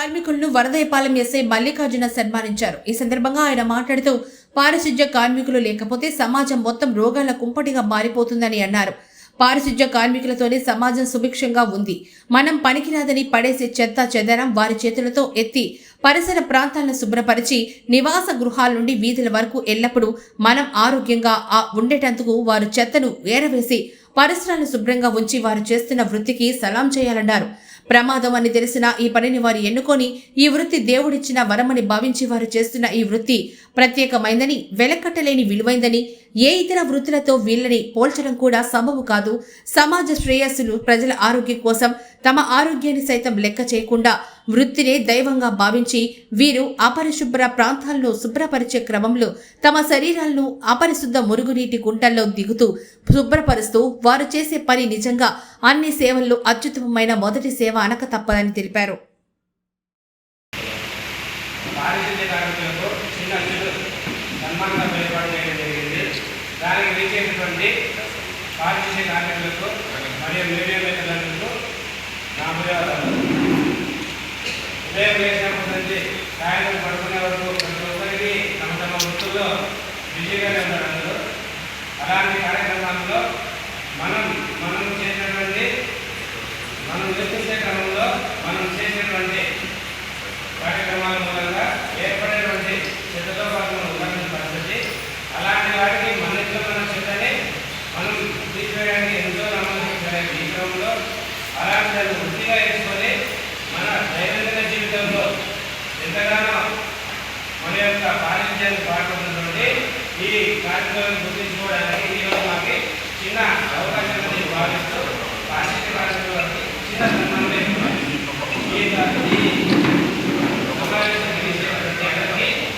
కార్మికులను వరదైపాలెం ఎస్ఐ మల్లికార్జున సన్మానించారు. ఈ సందర్భంగా ఆయన మాట్లాడుతూ పారిశుధ్య కార్మికులు లేకపోతే సమాజం మొత్తం రోగాల కుంపటిగా మారిపోతుందని అన్నారు. పారిశుధ్య కార్మికులతోనే సమాజం సుభిక్షంగా ఉంది. మనం పనికిరాదని పడేసే చెత్త చెదరం వారి చేతులతో ఎత్తి పరిసర ప్రాంతాలను శుభ్రపరిచి నివాస గృహాల నుండి వీధుల వరకు ఎల్లప్పుడూ మనం ఆరోగ్యంగా ఉండేటందుకు వారు చెత్తను ఏరవేసి పరిసరాలను శుభ్రంగా ఉంచి వారు చేస్తున్న వృత్తికి సలాం చేయాలన్నారు. ప్రమాదం అని తెలిసిన ఈ పనిని వారు ఎన్నుకొని ఈ వృత్తి దేవుడిచ్చిన వరమని భావించి వారు చేస్తున్న ఈ వృత్తి ప్రత్యేకమైందని వెలకట్టలేని విలువైందని ఏ ఇతర వృత్తులతో వీళ్ళని పోల్చడం కూడా సంభవం కాదు. సమాజ శ్రేయస్సులు ప్రజల ఆరోగ్యం కోసం తమ ఆరోగ్యాన్ని సైతం లెక్క చేయకుండా వృత్తినే దైవంగా భావించి వీరు అపరిశుభ్ర ప్రాంతాలను శుభ్రపరిచే క్రమంలో తమ శరీరాలను అపరిశుద్ధ మురుగునీటి గుంటల్లో దిగుతూ శుభ్రపరుస్తూ వారు చేసే పని నిజంగా అన్ని సేవల్లో అత్యుత్తమమైన మొదటి సేవ అనక తప్పదని తెలిపారు. పారిశుద్ధ్య చిన్న ఏర్పాటు చేయడం జరిగింది. దానికి పారిశుద్ధ్య కార్మికులకు మరియు మీడియా ఉదయం లేచినప్పటి నుంచి సాయంత్రం పడుకునే వరకు ప్రతి ఒక్కరికి తమ తమ వృత్తుల్లో బిజీగానే ఉన్నారు అలాంటి కార్యక్రమాల్లో మనం మనం చేసినటువంటి అలాంటి వృత్తిగా వేసుకొని మన దైనందిన జీవితంలో ఎంతగానో మన యొక్క పాలిత్యాన్ని పాల్గొన్నటువంటి ఈ కార్యక్రమాన్ని గుర్తించుకోవడానికి ఈరోజు మాకు చిన్న అవకాశం అనేది భావిస్తూ